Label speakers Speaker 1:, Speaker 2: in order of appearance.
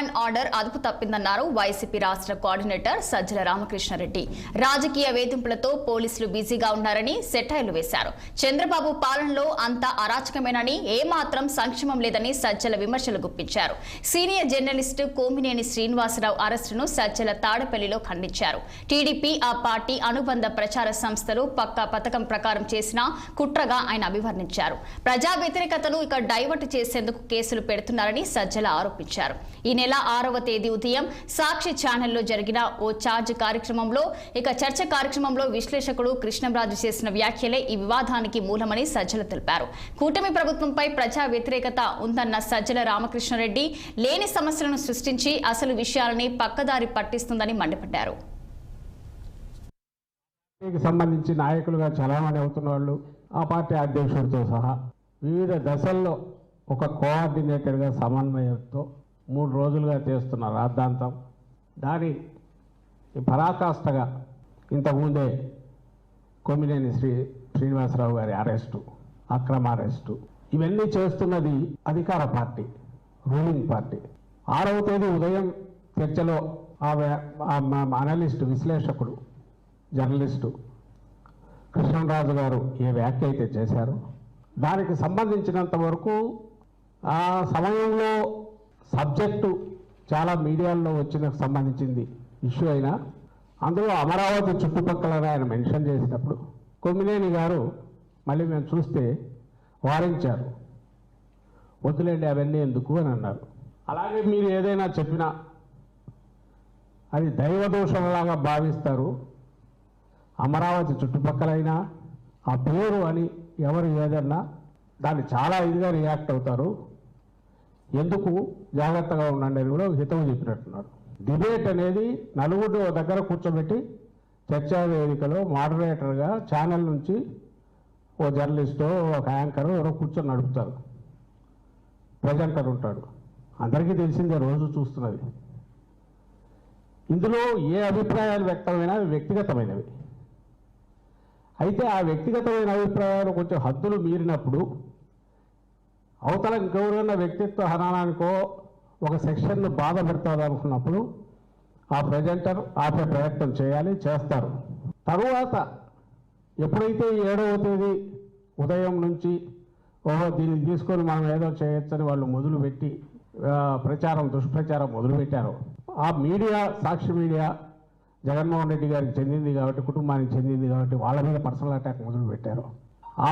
Speaker 1: and order అదుపు తప్పిందన్నారు YCP రాష్ట్ర కోఆర్డినేటర్ సజ్జల రామకృష్ణారెడ్డి. రాజకీయ వేధింపులతో పోలీసులు బిజీగా ఉన్నారని సెటైలు వేశారు. చంద్రబాబు పాలనలో అంతా అరాచకమేనని ఏమాత్రం సంక్షేమం లేదని సజ్జల విమర్శలు గుప్పించారు. సీనియర్ జర్నలిస్టు కోమినేని శ్రీనివాసరావు అరెస్టును సజ్జల తాడపల్లిలో ఖండించారు. టీడీపీ ఆ పార్టీ అనుబంధ ప్రచార సంస్థలు పక్కా పథకం ప్రకారం చేసిన కుట్రగా ఆయన అభివర్ణించారు. ప్రజా వ్యతిరేకతను ఇక డైవర్ట్ చేసేందుకు కేసులు పెడుతున్నారని సజ్జల ఆరోపించారు. ఈ నెల ఆరవ తేదీ ఉదయం సాక్షి ఛానల్లో జరిగిన ఓ ఛార్జ్ కార్యక్రమంలో ఇక చర్చ కార్యక్రమంలో విశ్లేషకుడు కృష్ణంరాజు చేసిన వ్యాఖ్యలే ఈ వివాదానికి మూలమని సజ్జల తెలిపారు. కూటమి ప్రభుత్వంపై ప్రజా వ్యతిరేకత ఉందన్న సజ్జల రామకృష్ణారెడ్డి లేని సమస్యలను సృష్టించి అసలు విషయాలని పక్కదారి పట్టిస్తుందని మండిపడ్డారు.
Speaker 2: సంబంధించి నాయకులుగా చలామణి అవుతున్న వాళ్ళు ఆ పార్టీ అధ్యక్షుడితో సహా వివిధ దశల్లో ఒక కోఆర్డినేటర్గా సమన్వయంతో మూడు రోజులుగా చేస్తున్న రాద్ధాంతం. దాని పరాకాష్ఠగా ఇంతకుముందే కొమ్మినేని శ్రీ శ్రీనివాసరావు గారి అరెస్టు అక్రమ అరెస్టు. ఇవన్నీ చేస్తున్నది అధికార పార్టీ రూలింగ్ పార్టీ. ఆరవ తేదీ ఉదయం చర్చలో ఆ వ్య- అనలిస్టు విశ్లేషకుడు జర్నలిస్టు కృష్ణరాజు గారు ఏ వ్యాఖ్య అయితే చేశారు దానికి సంబంధించినంత వరకు ఆ సమయంలో సబ్జెక్టు చాలా మీడియాల్లో వచ్చిన సంబంధించింది ఇష్యూ అయినా అందులో అమరావతి చుట్టుపక్కల ఆయన మెన్షన్ చేసినప్పుడు కొమ్మినేని గారు మళ్ళీ మేము చూస్తే వారించారు. వదిలేండి అవన్నీ ఎందుకు? అని అన్నారు. అలాగే మీరు ఏదైనా చెప్పినా అది దైవదోషంలాగా భావిస్తారు. అమరావతి చుట్టుపక్కలైనా ఆ పేరు అని ఎవరు ఏదన్నా దాన్ని చాలా ఇదిగా రియాక్ట్ అవుతారు. ఎందుకు జాగ్రత్తగా ఉండండి అని కూడా హితవు చెప్పినట్టున్నారు. డిబేట్ అనేది నలుగురు ఓ దగ్గర కూర్చోబెట్టి చర్చా వేదికలో మోడరేటర్గా ఛానల్ నుంచి ఓ జర్నలిస్టో ఒక యాంకర్ ఎవరో కూర్చొని నడుపుతారు. ప్రజెంటర్ ఉంటాడు. అందరికీ తెలిసిందే రోజు చూస్తున్నది. ఇందులో ఏ అభిప్రాయాలు వ్యక్తమైనా వ్యక్తిగతమైనవి. అయితే ఆ వ్యక్తిగతమైన అభిప్రాయాలు కొంచెం హద్దులు మీరినప్పుడు అవతల ఇంకెవరైనా వ్యక్తిత్వ హననానికో ఒక సెక్షన్ను బాధ పెడతారు అనుకున్నప్పుడు ఆ ప్రజెంటర్ ఆపే ప్రయత్నం చేయాలి చేస్తారు. తరువాత ఎప్పుడైతే ఏడవ తేదీ ఉదయం నుంచి ఓహో దీన్ని తీసుకొని మనం ఏదో చేయొచ్చని వాళ్ళు మొదలుపెట్టి ప్రచారం దుష్ప్రచారం మొదలుపెట్టారు. ఆ మీడియా సాక్షి మీడియా జగన్మోహన్ రెడ్డి గారికి చెందింది కాబట్టి కుటుంబానికి చెందింది కాబట్టి వాళ్ళ మీద పర్సనల్ అటాక్ మొదలుపెట్టారు. ఆ